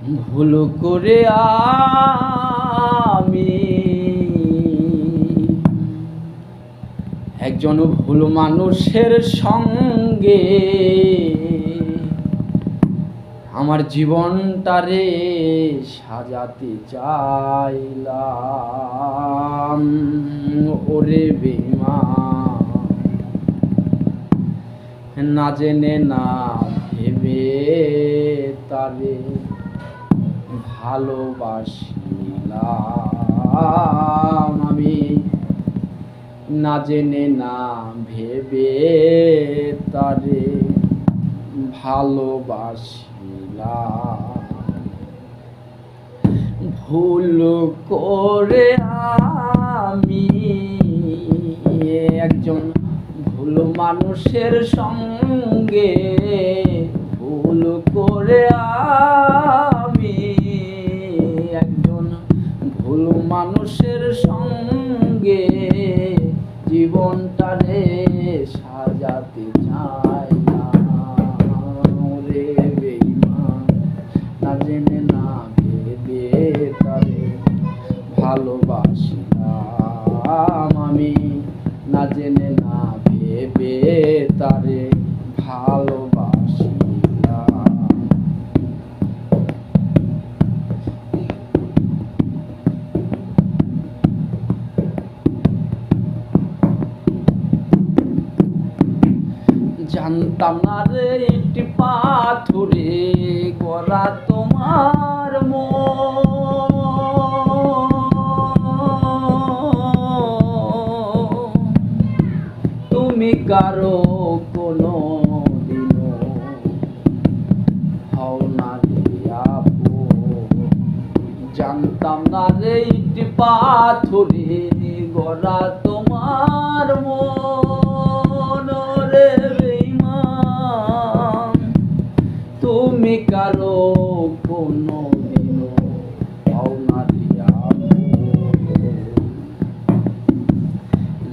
ভুল করে আমি একজন ভুল মানুষের সঙ্গে আমার জীবনটারে সাজাতে চাইলাম। ওরে বেমা না জেনে না ভেবে তারে ভালোবাসিলাম আমি। না জেনে, না ভেবে তারে ভালোবাসিলাম। ভুল করে আমি একজন ভুল মানুষের সঙ্গে ভুল করে আমি মানুষের সঙ্গে জীবনটারে সাজাতে চাই না। রে না জেনে, না তারে ভালোবাসিলাম আমি। না জেনে, না ভেবে তারে ভালোবাসিলাম জানতাম না রে একটি পাথরে গড়া তোমার। তুমি কারও কোনো দিনও হও না। জানতাম না রে একটি পাথরে গড়া তোমার মন তুমি কারও কোনো দিনও হও না রে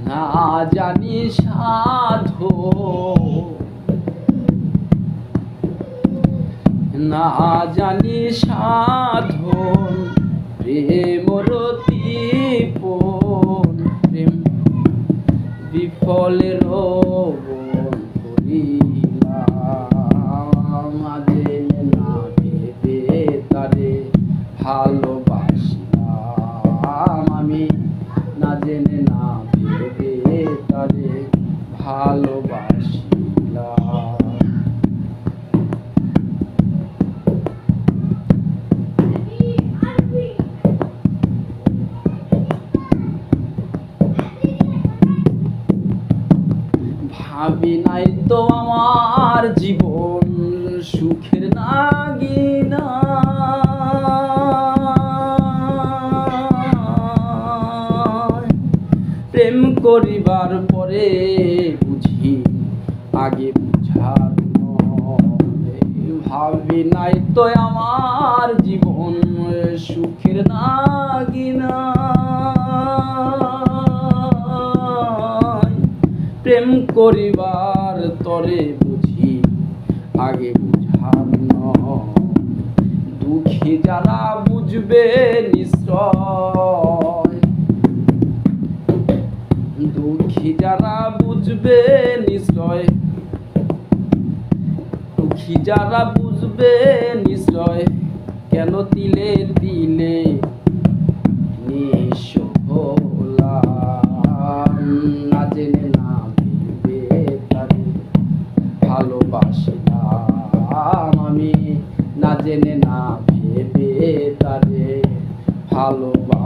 না জানি সাধো। না জানি সাধন প্রেম রতিপন প্রেম বিফলের ভালোবাসিলাম ভাবি নাই তো আমার জীবন সুখের নাগিনা। প্রেম করিবার পরে আগে বুঝার। ভাবি নাই তো আমার জীবন সুখের নাগিনা প্রেম করিবার তরে বুঝি আগে বুঝার দুঃখী যারা বুঝবে নিশ্চয়। দুঃখী যারা বুঝবে নিশ্চয় দুঃখী যারা বুঝবে নিশ্চয় কেন তিলে তিলে না জেনে না ভেবে তারে ভালোবাসিলাম আমি। না জেনে না ভেবে তারে ভালোবাসিলাম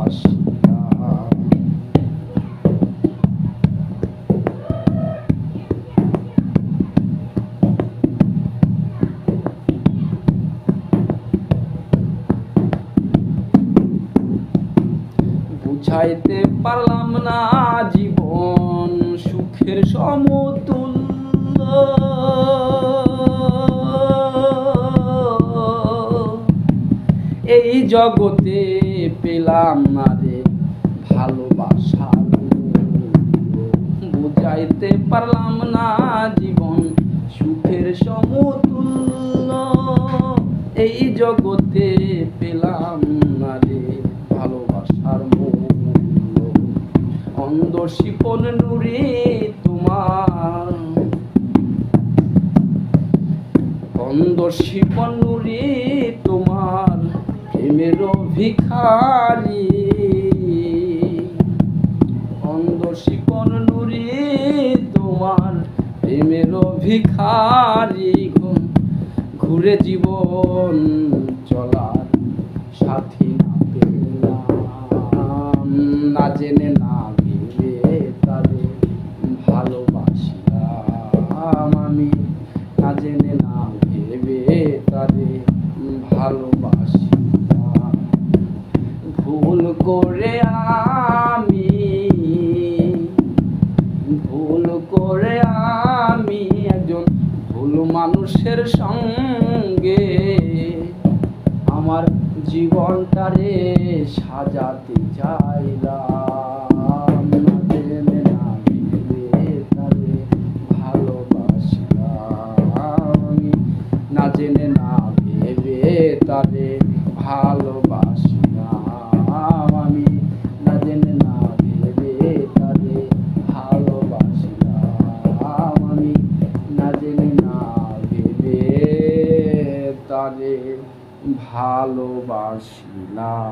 বুঝাইতে পারলাম না জীবন সুখের সমতুল্য। এই জগতে পেলাম না রে ভালোবাসা বুঝাইতে পারলাম না জীবন সুখের সমতুল্য। এই জগতে পেলাম শিপন নুরে তোমার? অন্ধ শিপন নুরে তোমার? প্রেমের ভিখারি অন্ধ শিপন নুরে তোমার? প্রেমের ভিখারি ঘুরে জীবন চলার সাথী না পেলাম। না জেনে করে আমি ভুল করে আমি একজন ভুল মানুষের সঙ্গে আমার জীবনটারে সাজাতে চাইলাম। ভালোবাসিলাম।